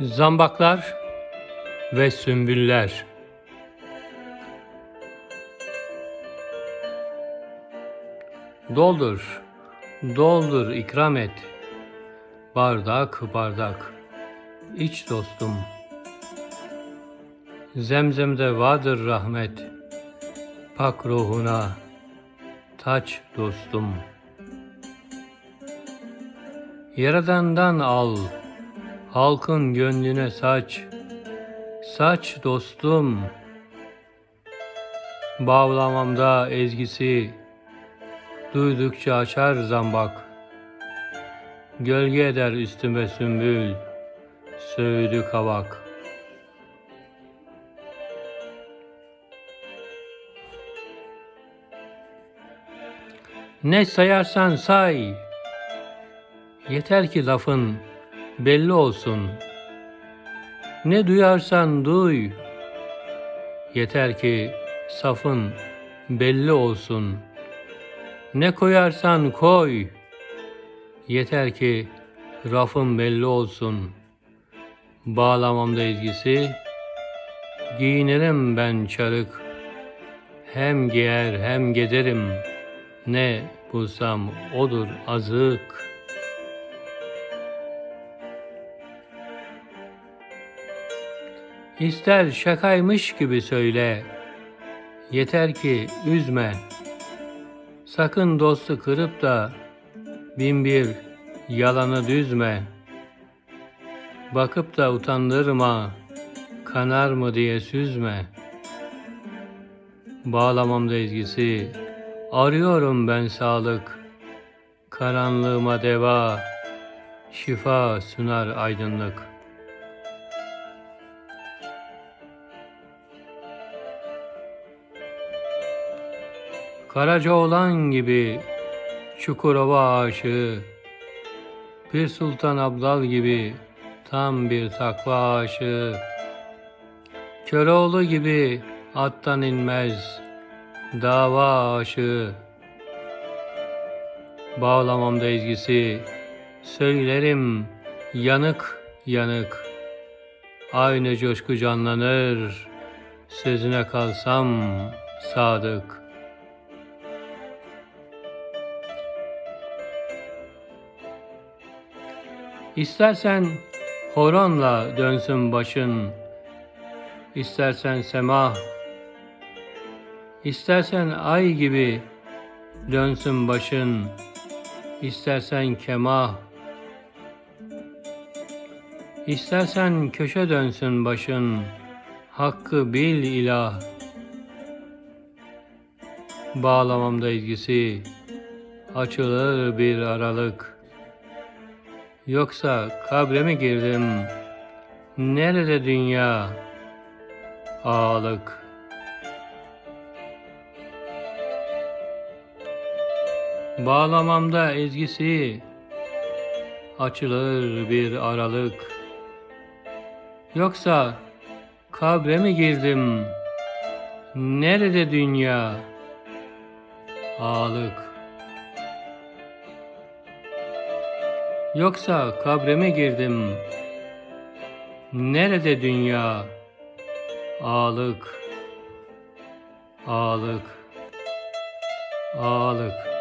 Zambaklar ve sümbüller Doldur, doldur ikram et. Bardak bardak, iç dostum. Zemzemde vardır rahmet. Pak ruhuna, taç dostum. Yaradandan al, halkın gönlüne saç. Saç dostum. Bağlamamda ezgisi, duydukça açar zambak. Gölge eder üstüme sümbül, söğüdü kavak. Ne sayarsan say, yeter ki lafın belli olsun. Ne duyarsan duy, yeter ki safın belli olsun. Ne koyarsan koy, yeter ki rafın belli olsun. Bağlamamda ezgisi, giyinirim ben çarık. Hem giyer hem gederim, ne bulsam odur azık. İster şakaymış gibi söyle, yeter ki üzme. Sakın dostu kırıp da bin bir yalanı düzme. Bakıp da utandırma, kanar mı diye süzme. Bağlamamda ezgisi, arıyorum ben sağlık. Karanlığıma deva, şifa sunar aydınlık. Karacaoğlan gibi Çukurova aşığı, Pir Sultan Abdal gibi tam bir takva aşığı, Köroğlu gibi attan inmez dava aşığı, Bağlamamda ezgisi, söylerim yanık yanık, Aynı coşku canlanır, sözüne kalsam sadık.'' İstersen horonla dönsün başın, istersen semah, istersen ay gibi dönsün başın, istersen kemah, istersen köşe dönsün başın, hakkı bil ilah. Bağlamamda ezgisi, açılır bir aralık.'' Yoksa kabre mi girdim? Nerede dünya? Ağalık. Bağlamamda ezgisi açılır bir aralık. Yoksa kabre mi girdim? Nerede dünya? Ağalık. Yoksa kabre mi girdim? Nerede dünya? Ağlık, ağlık, ağlık.